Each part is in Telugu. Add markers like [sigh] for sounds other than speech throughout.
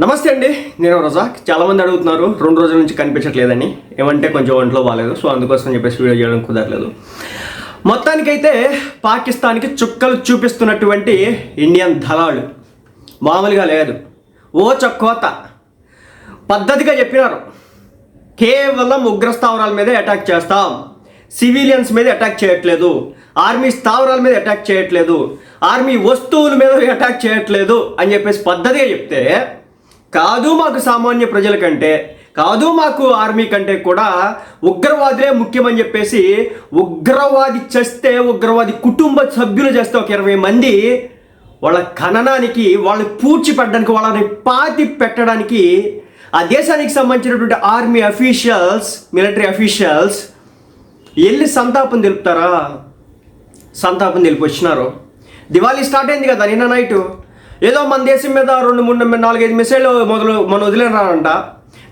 నమస్తే అండి నేను రజాక్. చాలామంది అడుగుతున్నారు రెండు రోజుల నుంచి కనిపించట్లేదని. ఏమంటే కొంచెం ఒంట్లో బాగాలేదు సో అందుకోసం చెప్పేసి వీడియో చేయడం కుదరలేదు. మొత్తానికైతే పాకిస్తాన్కి చుక్కలు చూపిస్తున్నటువంటి ఇండియన్ దళాలు మామూలుగా లేదు. ఓ చక్కోత. పద్ధతిగా చెప్పినారు. కేవలం ఉగ్ర స్థావరాల మీదే అటాక్ చేస్తాం. సివిలియన్స్ మీద అటాక్ చేయట్లేదు. ఆర్మీ స్థావరాల మీద అటాక్ చేయట్లేదు. ఆర్మీ వస్తువుల మీద అటాక్ చేయట్లేదు అని చెప్పేసి పద్ధతిగా చెప్తే కాదు మాకు సామాన్య ప్రజల కంటే కాదు మాకు ఆర్మీ కంటే కూడా ఉగ్రవాదులే ముఖ్యమని చెప్పేసి ఉగ్రవాది చేస్తే ఉగ్రవాది కుటుంబ సభ్యులు చేస్తే ఒక ఇరవై మంది వాళ్ళ ఖననానికి వాళ్ళని పూడ్చిపెట్టడానికి వాళ్ళని పాతి పెట్టడానికి ఆ దేశానికి సంబంధించినటువంటి ఆర్మీ అఫీషియల్స్ మిలిటరీ అఫీషియల్స్ వెళ్ళి సంతాపం తెలుపుతారా? సంతాపం తెలిపి వచ్చినారు. దివాళీ స్టార్ట్ అయింది కదా నిన్న నైటు. ఏదో మన దేశం మీద రెండు మూడు నాలుగైదు మిసైల్ మొదలు మనం వదిలేనారంట.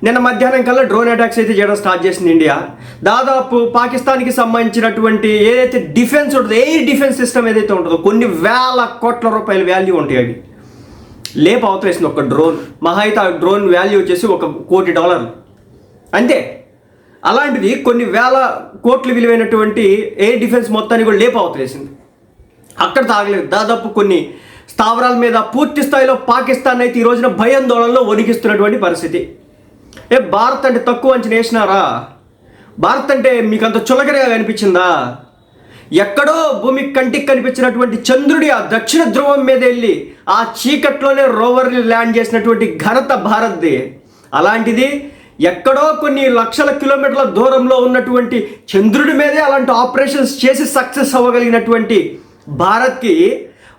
నిన్న మధ్యాహ్నం కల్లా డ్రోన్ అటాక్స్ అయితే చేయడం స్టార్ట్ చేసింది ఇండియా దాదాపు పాకిస్తాన్కి సంబంధించినటువంటి ఏదైతే డిఫెన్స్ ఉంటుందో ఎయిర్ డిఫెన్స్ సిస్టమ్ ఏదైతే ఉంటుందో కొన్ని వేల కోట్ల రూపాయల వాల్యూ ఉంటాయి అవి. లేపు అవతరేసింది ఒక డ్రోన్ మహా అయితే ఆ డ్రోన్ వాల్యూ వచ్చేసి ఒక కోటి డాలర్లు. అంతే. అలాంటిది కొన్ని వేల కోట్లు విలువైనటువంటి ఎయిర్ డిఫెన్స్ మొత్తాన్ని కూడా లేపు అవతరేసింది అక్కడ తాగలేదు. దాదాపు కొన్ని స్థావరాల మీద పూర్తి స్థాయిలో పాకిస్తాన్ అయితే ఈ రోజున భయాందోళనలో వణికిస్తున్నటువంటి పరిస్థితి. ఏ భారత్ అంటే తక్కువ అంచనా వేసినారా? భారత్ అంటే మీకు అంత చులకనగా కనిపించిందా? ఎక్కడో భూమి కంటికి కనిపించినటువంటి చంద్రుడి ఆ దక్షిణ ధ్రువం మీద వెళ్ళి ఆ చీకట్లోనే రోవర్ని ల్యాండ్ చేసినటువంటి ఘనత భారత్ది. అలాంటిది ఎక్కడో కొన్ని లక్షల కిలోమీటర్ల దూరంలో ఉన్నటువంటి చంద్రుడి మీదే అలాంటి ఆపరేషన్స్ చేసి సక్సెస్ అవ్వగలిగినటువంటి భారత్కి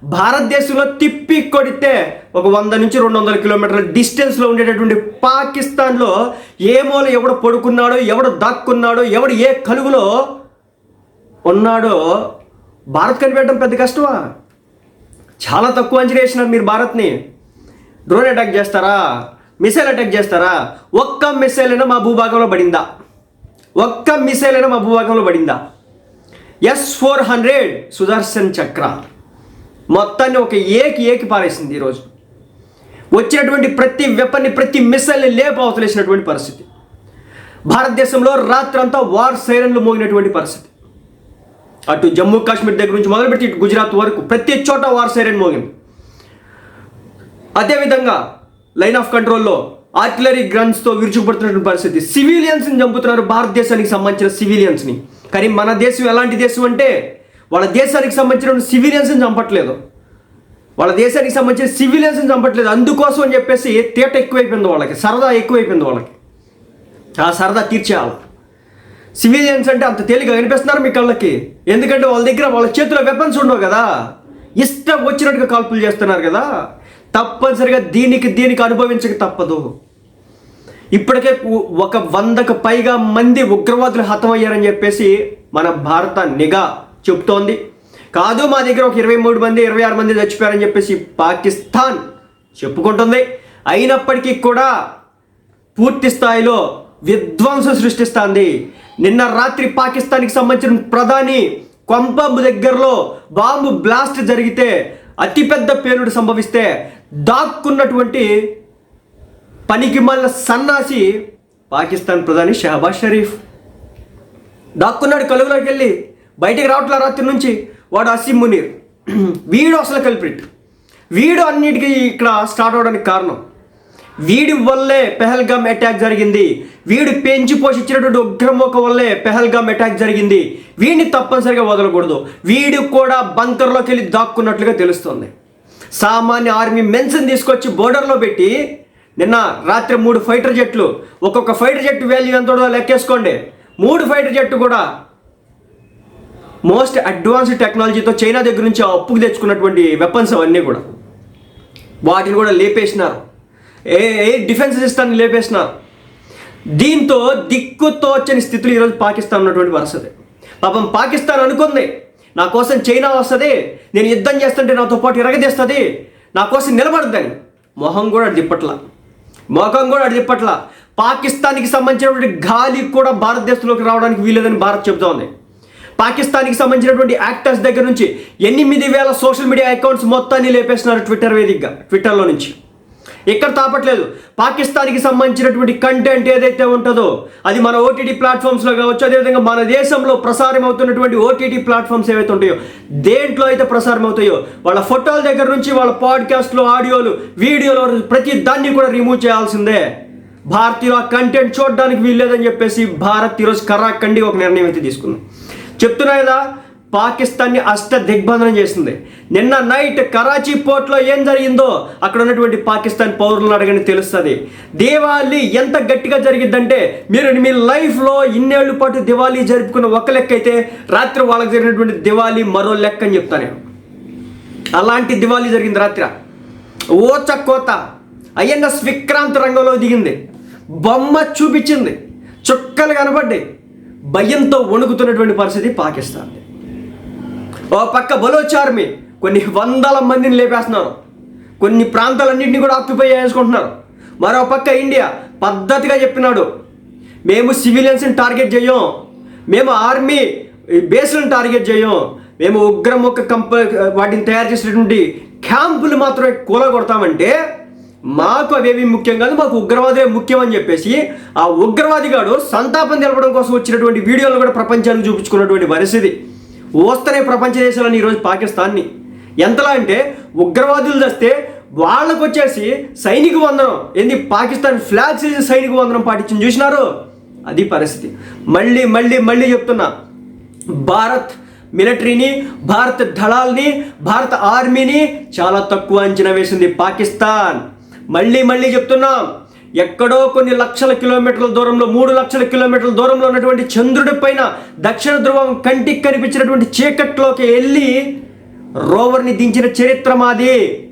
భారతదేశంలో తిప్పి కొడితే ఒక వంద నుంచి రెండు వందల కిలోమీటర్ల డిస్టెన్స్లో ఉండేటటువంటి పాకిస్తాన్లో ఏ మూల ఎవడు పడుకున్నాడో ఎవడు దాక్కున్నాడో ఎవడు ఏ కలుగులో ఉన్నాడో భారత్ కనిపెట్టడం పెద్ద కష్టమా? చాలా తక్కువ అంచనా వేసినారు మీరు భారత్ని. డ్రోన్ అటాక్ చేస్తారా? మిసైల్ అటాక్ చేస్తారా? ఒక్క మిసైల్ అయినా మా భూభాగంలో పడిందా? ఒక్క మిసైల్ అయినా మా భూభాగంలో పడిందా? S four hundred Sudarshan Chakra. మొత్తాన్ని ఒక ఏకి ఏకి పారేసింది ఈరోజు. వచ్చినటువంటి ప్రతి వెపన్ని ప్రతి మిసైల్ని లేపు అవతలేసినటువంటి పరిస్థితి. భారతదేశంలో రాత్రంతా వార్ సైరన్లు మోగినటువంటి పరిస్థితి. అటు జమ్మూ కాశ్మీర్ దగ్గర నుంచి మొదలుపెట్టి ఇటు గుజరాత్ వరకు ప్రతి చోట వార్ సైరన్ మోగింది. అదేవిధంగా లైన్ ఆఫ్ కంట్రోల్లో ఆర్టిలరీ గన్స్తో విరుచుకుపడుతున్నటువంటి పరిస్థితి. సివిలియన్స్ని చంపుతున్నారు భారతదేశానికి సంబంధించిన సివిలియన్స్ని కానీ మన దేశం ఎలాంటి దేశం అంటే వాళ్ళ దేశానికి సంబంధించిన సివిలియన్స్ని చంపట్లేదు. వాళ్ళ దేశానికి సంబంధించిన సివిలియన్స్ని చంపట్లేదు. అందుకోసం అని చెప్పేసి తేట ఎక్కువైపోయింది వాళ్ళకి. సరదా ఎక్కువైపోయింది వాళ్ళకి. ఆ సరదా తీర్చేయాలి. సివిలియన్స్ అంటే అంత తేలిక కనిపిస్తున్నారు మీ కళ్ళకి. ఎందుకంటే వాళ్ళ దగ్గర వాళ్ళ చేతిలో వెపన్స్ ఉండవు కదా. ఇష్టం వచ్చినట్టుగా కాల్పులు చేస్తున్నారు కదా. తప్పనిసరిగా దీనికి దీనికి అనుభవించక తప్పదు. ఇప్పటికే ఒక వందకు పైగా మంది ఉగ్రవాదులు హతమయ్యారని చెప్పేసి మన భారత నిఘా చెప్తోంది. కాదు మా దగ్గర ఒక ఇరవై మూడు మంది ఇరవై ఆరు మంది చచ్చిపోయారని చెప్పేసి పాకిస్తాన్ చెప్పుకుంటుంది. అయినప్పటికీ కూడా పూర్తి స్థాయిలో విధ్వంసం సృష్టిస్తుంది. నిన్న రాత్రి పాకిస్తాన్కి సంబంధించిన ప్రధాని కొంపంబు దగ్గరలో బాంబు బ్లాస్ట్ జరిగితే అతిపెద్ద పేలుడు సంభవిస్తే దాక్కున్నటువంటి పనికి మళ్ళ సన్నాసి పాకిస్తాన్ ప్రధాని షహబాజ్ షరీఫ్. దాక్కున్నాడు కలుగులోకి వెళ్ళి. బయటికి రావట్లే రాత్రి నుంచి? వాడు అసీం మునీర్. [clears throat] వీడు అసలు కల్ప్రిట్ వీడు అన్నిటికీ ఇక్కడ స్టార్ట్ అవడానికి కారణం. వీడి వల్లే పెహల్గామ్ అటాక్ జరిగింది. వీడు పెంచి పోషించినటువంటి ఉగ్రమోక వల్లే పెహల్గామ్ అటాక్ జరిగింది. వీడిని తప్పనిసరిగా వదలకూడదు. వీడు కూడా బంకర్లోకి వెళ్ళి దాక్కున్నట్లుగా తెలుస్తుంది. సామాన్య ఆర్మీ మెన్షన్ తీసుకొచ్చి బోర్డర్లో పెట్టి నిన్న రాత్రి మూడు ఫైటర్ జెట్లు ఒక్కొక్క ఫైటర్ జెట్ వాల్యూ ఎంత లెక్కేసుకోండి. మూడు ఫైటర్ జెట్ కూడా మోస్ట్ అడ్వాన్స్డ్ టెక్నాలజీతో చైనా దగ్గర నుంచి ఆ అప్పుకు తెచ్చుకున్నటువంటి వెపన్స్ అవన్నీ కూడా. వాటిని కూడా లేపేసినారు. ఏ ఏ డిఫెన్స్ సిస్టమ్ని లేపేసినారు. దీంతో దిక్కుతోచని స్థితిలో ఈరోజు పాకిస్తాన్ ఉన్నటువంటి పరిస్థితి పాపం పాకిస్తాన్ అనుకుంది నా కోసం చైనా వస్తుంది నేను యుద్ధం చేస్తుంటే నాతో పాటు ఇరగదీస్తుంది నా కోసం నిలబడద్దని. మొహం కూడా అటు మొహం కూడా అటు తిప్పట్ల పాకిస్తాన్కి సంబంధించినటువంటి గాలి కూడా భారతదేశంలోకి రావడానికి వీలేదని భారత్ చెబుతోంది. పాకిస్తాన్కి సంబంధించినటువంటి యాక్టర్స్ దగ్గర నుంచి ఎనిమిది వేల సోషల్ మీడియా అకౌంట్స్ మొత్తాన్ని లేపేస్తున్నారు ట్విట్టర్ వేదికగా ట్విట్టర్లో నుంచి. ఇక్కడ తాపట్లేదు. పాకిస్తాన్కి సంబంధించినటువంటి కంటెంట్ ఏదైతే ఉంటుందో అది మన ఓటీటీ ప్లాట్ఫామ్స్లో కావచ్చు అదేవిధంగా మన దేశంలో ప్రసారం అవుతున్నటువంటి ఓటీటీ ప్లాట్ఫామ్స్ ఏవైతే ఉంటాయో దేంట్లో అయితే ప్రసారం అవుతాయో వాళ్ళ ఫోటోల దగ్గర నుంచి వాళ్ళ పాడ్కాస్ట్లు ఆడియోలు వీడియోలు ప్రతి దాన్ని కూడా రిమూవ్ చేయాల్సిందే. భారతీయులు ఆ కంటెంట్ చూడడానికి వీల్లేదని చెప్పేసి భారత్ ఈరోజు కర్రాకండి ఒక నిర్ణయం అయితే తీసుకుంది. చెప్తున్నా కదా పాకిస్తాన్ని అష్ట దిగ్బంధనం చేసింది. నిన్న నైట్ కరాచీ పోర్ట్లో ఏం జరిగిందో అక్కడ ఉన్నటువంటి పాకిస్తాన్ పౌరులను అడగని తెలుస్తుంది. దివాళీ ఎంత గట్టిగా జరిగిద్దంటే మీరు మీ లైఫ్లో ఇన్నేళ్ళ పాటు దివాళీ జరుపుకున్న ఒక లెక్క అయితే రాత్రి వాళ్ళకి జరిగినటువంటి దివాళీ మరో లెక్క అని చెప్తాను నేను. అలాంటి దివాళీ జరిగింది రాత్రి. ఓచ కోత ఐఎన్ఎస్ విక్రాంత్ రంగంలో దిగింది. బొమ్మ చూపించింది. చుక్కలు కనబడ్డాయి. భయంతో వణుకుతున్నటువంటి పరిస్థితి పాకిస్తాన్ ఓ పక్క బలోచార్మి ఆర్మీ కొన్ని వందల మందిని లేపేస్తున్నారు. కొన్ని ప్రాంతాలన్నింటినీ కూడా ఆక్యుపై చేసుకుంటున్నారు. మరో పక్క ఇండియా పద్ధతిగా చెప్పినాడు. మేము సివిలియన్స్ని టార్గెట్ చేయం. మేము ఆర్మీ బేస్లను టార్గెట్ చేయం. మేము ఉగ్రముఖ కంప వాటిని తయారు చేసినటువంటి క్యాంపులు మాత్రమే కూలగొడతామంటే మాకు అవేవి ముఖ్యం కాదు మాకు ఉగ్రవాదే ముఖ్యం అని చెప్పేసి ఆ ఉగ్రవాదిగాడు సంతాపం తెలపడం కోసం వచ్చినటువంటి వీడియోలు కూడా ప్రపంచానికి చూపించుకున్నటువంటి పరిస్థితి. వస్తనే ప్రపంచ దేశాలని ఈరోజు పాకిస్తాన్ని. ఎంతలా అంటే ఉగ్రవాదులు తెస్తే వాళ్ళకు వచ్చేసి సైనిక వందనం ఏంది పాకిస్తాన్ ఫ్లాగ్స్ సైనిక వందనం పాటించింది చూసినారు? అది పరిస్థితి. మళ్ళీ మళ్ళీ మళ్ళీ చెప్తున్నా. భారత్ మిలిటరీని భారత దళాల్ని భారత ఆర్మీని చాలా తక్కువ అంచనా వేసింది పాకిస్తాన్. మళ్ళీ మళ్ళీ చెప్తున్నాం. ఎక్కడో కొన్ని లక్షల కిలోమీటర్ల దూరంలో మూడు లక్షల కిలోమీటర్ల దూరంలో ఉన్నటువంటి చంద్రుడి పైన దక్షిణ ధ్రువం కంటికి కనిపించినటువంటి చీకట్లోకి వెళ్ళి రోవర్ని దించిన చరిత్ర మాది.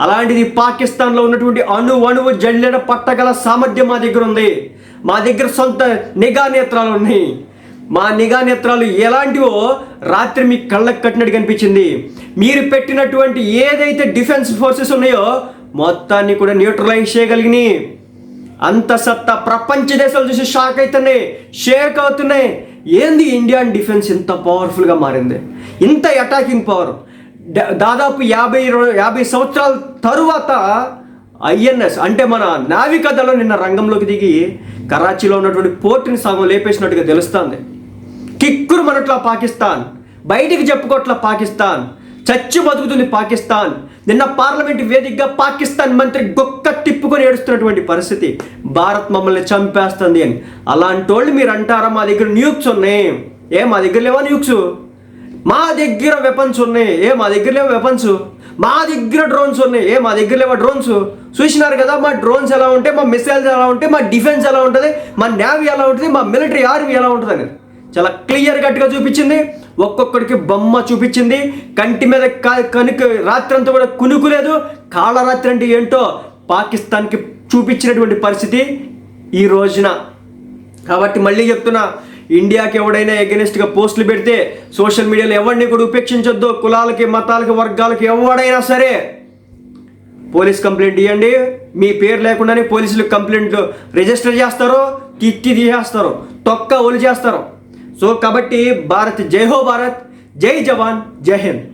అలాంటిది పాకిస్తాన్లో ఉన్నటువంటి అణు అణువు జల్లెడ పట్టగల సామర్థ్యం మా దగ్గర ఉంది. మా దగ్గర సొంత నిఘా నేత్రాలు ఉన్నాయి. మా నిఘా నేత్రాలు ఎలాంటివో రాత్రి మీ కళ్ళకు కట్టినట్టు కనిపించింది. మీరు పెట్టినటువంటి ఏదైతే డిఫెన్స్ ఫోర్సెస్ ఉన్నాయో మొత్తాన్ని కూడా న్యూట్రలైజ్ చేయగలిగినాయి అంత సత్తా ప్రపంచ దేశాలు చూసి షాక్ అవుతున్నాయి షేక్ అవుతున్నాయి. ఏంది ఇండియన్ డిఫెన్స్ ఇంత పవర్ఫుల్గా మారింది? ఇంత అటాకింగ్ పవర్ దాదాపు యాభై యాభై సంవత్సరాల తరువాత ఐఎన్ఎస్ అంటే మన నావికా దళం నిన్న రంగంలోకి దిగి కరాచీలో ఉన్నటువంటి పోర్టుని సగం లేపేసినట్టుగా తెలుస్తుంది. కిక్కురు మనట్లా పాకిస్తాన్ బయటికి చెప్పుకోట్ల పాకిస్తాన్ చచ్చి బతుకుతుంది పాకిస్తాన్ నిన్న పార్లమెంట్ వేదికగా పాకిస్తాన్ మంత్రి గొక్క తిప్పుకొని ఏడుస్తున్నటువంటి పరిస్థితి. భారత్ మమ్మల్ని చంపేస్తుంది అని. అలాంటి వాళ్ళు మీరు అంటారా మా దగ్గర న్యూక్స్ ఉన్నాయి. ఏ మా దగ్గర లేవా న్యూక్స్ మా దగ్గర వెపన్స్ ఉన్నాయి. ఏ మా దగ్గర లేవా వెపన్స్ మా దగ్గర డ్రోన్స్ ఉన్నాయి. ఏ మా దగ్గర లేవా డ్రోన్స్ చూసినారు కదా మా డ్రోన్స్ ఎలా ఉంటాయి మా మిసైల్స్ ఎలా ఉంటాయి మా డిఫెన్స్ ఎలా ఉంటుంది? మా నేవీ ఎలా ఉంటుంది? మా మిలిటరీ ఆర్మీ ఎలా ఉంటుంది? అనేది చాలా క్లియర్ కట్గా చూపించింది. ఒక్కొక్కడికి బొమ్మ చూపించింది. కంటి మీద క- కనుక రాత్రంతా కూడా కునుకులేదు. కాళరాత్రి అంటే ఏంటో పాకిస్తాన్కి చూపించినటువంటి పరిస్థితి ఈ రోజున. కాబట్టి మళ్ళీ చెప్తున్నా ఇండియాకి ఎవడైనా ఎగెనిస్ట్గా పోస్టులు పెడితే సోషల్ మీడియాలో ఎవరిని కూడా ఉపేక్షించొద్దు. కులాలకి మతాలకి వర్గాలకి ఎవడైనా సరే. పోలీస్ కంప్లైంట్ ఇవ్వండి మీ పేరు లేకుండానే పోలీసులు కంప్లైంట్ రిజిస్టర్ చేస్తారు తిట్టి తీసేస్తారు. తొక్క ఒలి చేస్తారు సో కాబట్టి భారత్ జై హో భారత్ జై జవాన్ జై హింద్